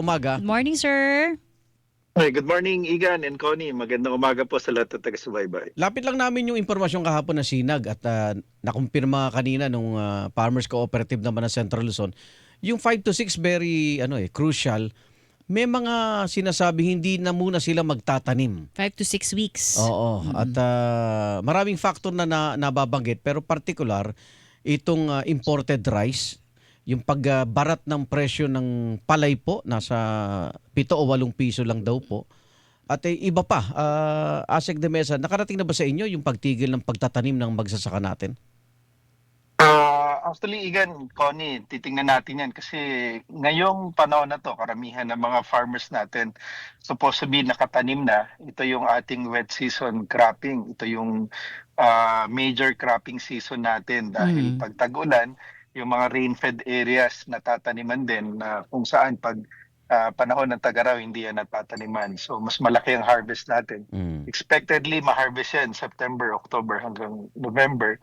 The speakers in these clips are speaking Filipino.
umaga. Good morning, sir. Hi, good morning Igan and Connie. Magandang umaga po sa lahat ng taga-subaybay. Lapit lang namin yung impormasyon kahapon na sinag at uh, nakumpirma kanina nung ah, Farmers Cooperative naman ng Central Luzon. Yung 5 to 6 very ano eh crucial. May mga sinasabi hindi na muna sila magtatanim. Five to six weeks. Oo. At ah, maraming factor na, na nababanggit pero particular itong ah, imported rice, yung pagbarat ng presyo ng palay po nasa 7 o 8 piso lang daw po. At eh, iba pa, uh, Asek de Mesa, nakarating na ba sa inyo yung pagtigil ng pagtatanim ng magsasaka natin? Ah, actually Igan, Connie, titingnan natin yan kasi ngayong panahon na to, karamihan ng mga farmers natin supposed to be nakatanim na. Ito yung ating wet season cropping. Ito yung ah, major cropping season natin dahil Mm. pag tag-ulan, yung mga rain-fed areas natataniman din na kung saan pag ah, panahon ng tag-araw hindi yan natataniman. So mas malaki ang harvest natin. Mm. expectedly ma-harvest yan September, October hanggang November.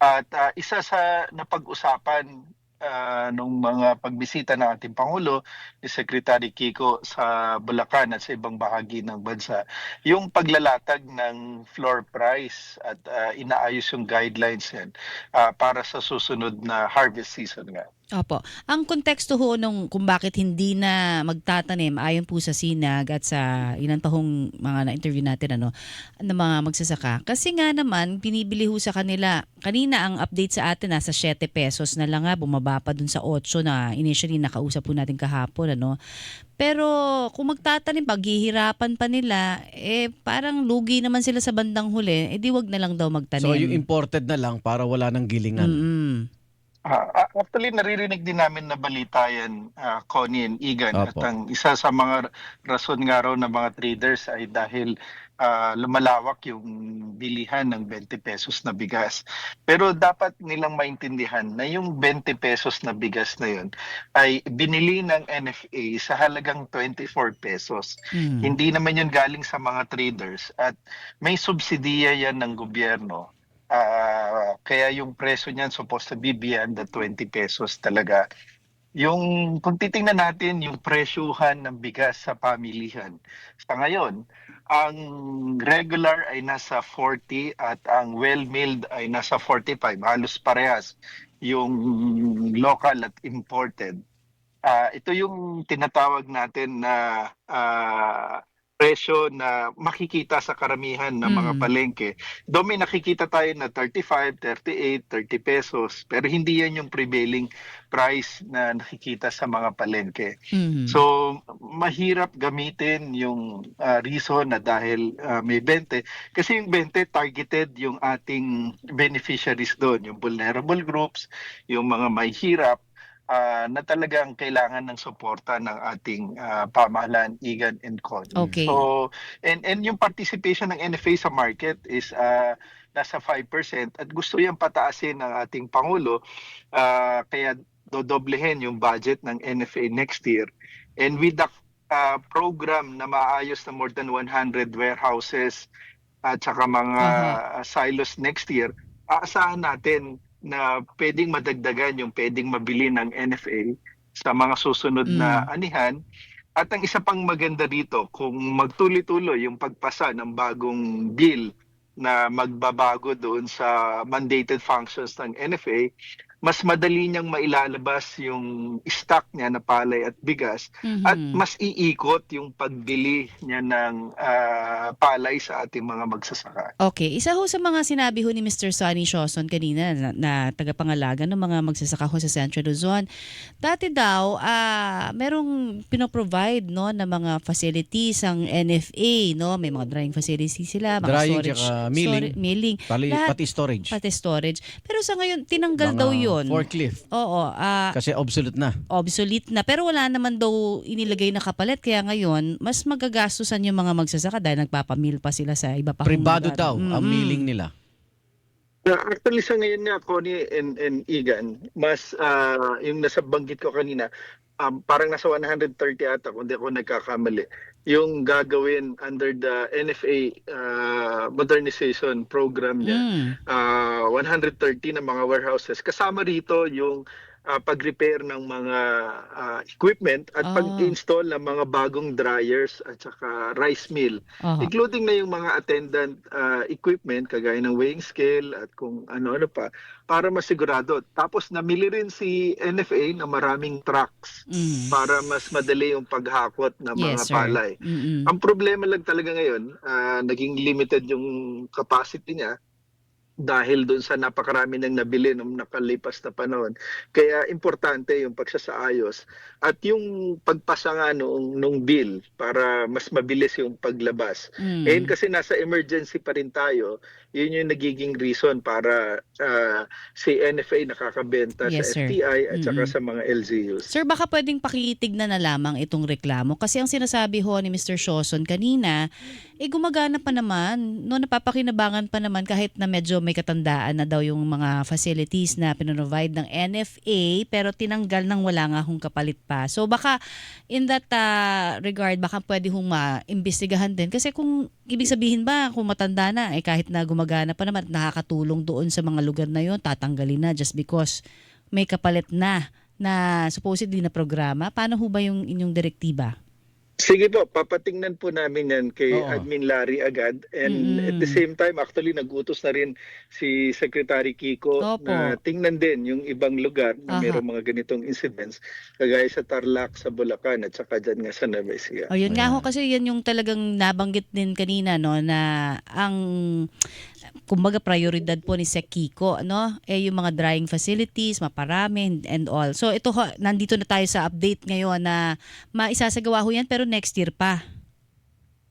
At ah, isa sa napag-usapan ah, nung mga pagbisita ng ating Pangulo, ni Secretary Kiko sa Bulacan at sa ibang bahagi ng bansa, yung paglalatag ng floor price at ah, inaayos yung guidelines yan ah, para sa susunod na harvest season nga. Opo. Ang konteksto ho nung kung bakit hindi na magtatanim ayon po sa Sinag at sa ilang tahong mga na-interview natin ano ng mga magsasaka. Kasi nga naman binibili ho sa kanila. Kanina ang update sa atin nasa 7 pesos na lang nga bumaba pa dun sa 8 na initially nakausap po natin kahapon ano. Pero kung magtatanim paghihirapan pa nila eh parang lugi naman sila sa bandang huli. Eh di wag na lang daw magtanim. So yung imported na lang para wala nang gilingan. Mm-mm. Ah, actually, naririnig din namin na balita yan, ah, Connie and Igan. At Opo. ang isa sa mga rason nga raw ng mga traders ay dahil ah, lumalawak yung bilihan ng 20 pesos na bigas. Pero dapat nilang maintindihan na yung 20 pesos na bigas na yun ay binili ng NFA sa halagang 24 pesos. Mm. Hindi naman yun galing sa mga traders at may subsidiya yan ng gobyerno. Ah, kaya yung presyo niyan supposed to be beyond the 20 pesos talaga. Yung kung titingnan natin yung presyuhan ng bigas sa pamilihan. Sa ngayon, ang regular ay nasa 40 at ang well-milled ay nasa 45. Halos parehas yung local at imported. Ah, ito yung tinatawag natin na ah, presyo na makikita sa karamihan ng mga Mm. palengke. Doon may nakikita tayo na 35, 38, 30 pesos. Pero hindi yan yung prevailing price na nakikita sa mga palengke. Mhm. So, mahirap gamitin yung ah, reason na dahil ah, may 20. Kasi yung 20 targeted yung ating beneficiaries doon, yung vulnerable groups, yung mga may ah, na talagang kailangan ng suporta ng ating ah, pamahalaan, Igan and Con. Okay. So, and, and yung participation ng NFA sa market is ah, nasa 5% at gusto yung pataasin ng ating Pangulo ah, kaya dodoblehin yung budget ng NFA next year. And with the uh, program na maayos na more than 100 warehouses at saka mga Aha. silos next year, aasahan natin na pwedeng madagdagan yung pwedeng mabili ng NFA sa mga susunod na anihan. At ang isa pang maganda dito, kung magtuloy-tuloy yung pagpasa ng bagong bill na magbabago doon sa mandated functions ng NFA, mas madali niyang mailalabas yung stock niya na palay at bigas Mhm. at mas iikot yung pagbili niya ng ah, palay sa ating mga magsasaka. Okay, isa ho sa mga sinabi ho ni Mr. Sonny Shoson kanina na, na tagapangalaga ng mga magsasaka ho sa Central Luzon. Dati daw, ah merong pinoprovide no ng mga facilities ang NFA, no? May mga drying facilities sila, mga Drying storage, tsaka milling. stor- milling, Pali, Lahat- pati storage. pati storage. Pero sa ngayon tinanggal Mga daw 'yon. Forklift. Oo, ah Kasi obsolete na. obsolete na. Pero wala naman daw inilagay na kapalit. Kaya ngayon, mas magagastusan yung mga magsasaka dahil nagpapamil pa sila sa iba pa. Privado daw ang milling nila. Uh, Actually sa ngayon nga, Connie and, and Igan, mas ah, yung nasa banggit ko kanina, um, parang nasa 130 ata kung di ako nagkakamali, yung gagawin under the NFA ah, modernization program niya. Mm. Ah, 130 na mga warehouses. Kasama rito yung ah, pag-repair ng mga ah, equipment at Ah. pag-install ng mga bagong dryers at saka rice mill Aha. including na yung mga attendant ah, equipment kagaya ng weighing scale at kung ano-ano pa para masigurado. Tapos namili rin si NFA na maraming trucks Mm. para mas madali yung paghakot ng mga Yes, sir. palay. Mm-mm. Ang problema lang talaga ngayon, ah, naging limited yung capacity niya dahil doon sa napakarami nang nabili nung nakalipas na panahon. Kaya importante yung pagsasaayos at yung pagpasa nga noong, nung bill para mas mabilis yung paglabas. Mm. Ngayon kasi nasa emergency pa rin tayo, yun yung nagiging reason para ah, si NFA nakakabenta Yes, sa sir. FTI at saka Mm-mm. sa mga LGUs. Sir, baka pwedeng pakitignan na lamang itong reklamo. Kasi ang sinasabi ho ni Mr. Shoson kanina, eh gumagana pa naman. No, napapakinabangan pa naman kahit na medyo may katandaan na daw yung mga facilities na pinrovide ng NFA pero tinanggal nang wala nga hong kapalit pa. So baka in that ah, regard, baka pwede hong maimbestigahan din. Kasi kung ibig sabihin ba, kung matanda na, eh kahit na gumagana pa naman, at nakakatulong doon sa mga lugar na yon tatanggalin na just because may kapalit na na supposedly na programa. Paano ho ba yung inyong direktiba? Sige po, papatingnan po namin yan kay Oo. Admin Larry agad. And Mm-mm. at the same time, actually, nag-utos na rin si Secretary Kiko Opo. na tingnan din yung ibang lugar na Aha. mayroong mga ganitong incidents, kagaya sa Tarlac, sa Bulacan, at saka dyan nga sa Nueva Ecija. O yun nga ho kasi yan yung talagang nabanggit din kanina no na ang kumbaga prioridad po ni Sec Kiko no eh yung mga drying facilities maparami and- and all. So ito ho, nandito na tayo sa update ngayon na maisasagawa ho yan pero next year pa.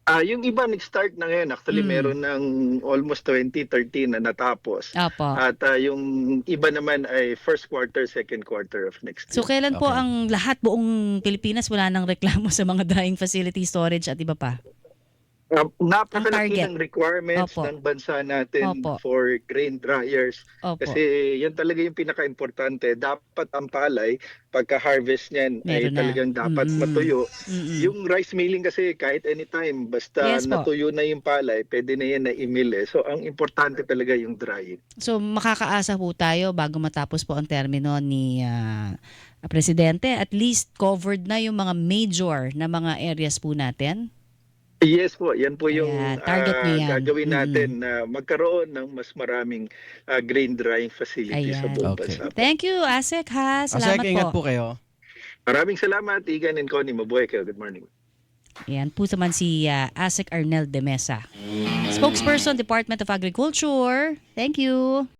Ah, yung iba nag-start na ngayon. Actually, Mm. meron ng almost 2013 na natapos. Opo. At ah, yung iba naman ay first quarter, second quarter of next So year. kailan po Okay. ang lahat buong Pilipinas wala nang reklamo sa mga drying facility storage at iba pa? Uh, napakalaki ng requirements Opo. ng bansa natin Opo. for grain dryers. Opo. Kasi yan talaga yung pinaka-importante. Dapat ang palay, pagka-harvest niyan, ay na. talagang dapat Mm-mm. matuyo. Mm-mm. Yung rice milling kasi kahit anytime, basta Yes po. natuyo na yung palay, pwede na yan na i-mill eh. So ang importante talaga yung drying. So makakaasa po tayo bago matapos po ang termino ni ah, Presidente. At least covered na yung mga major na mga areas po natin. Yes po, yan po yung Ayan, target niyo yan. gagawin natin na magkaroon ng mas maraming ah, grain drying facilities sa Ayan. buong Okay. bansa. Thank you, Asek ha. Asek, Salamat ingat po. po kayo. Maraming salamat, Igan and Connie. Mabuhay kayo. Good morning. Ayan po naman si ah, Asek Arnel de Mesa. Spokesperson, Department of Agriculture. Thank you.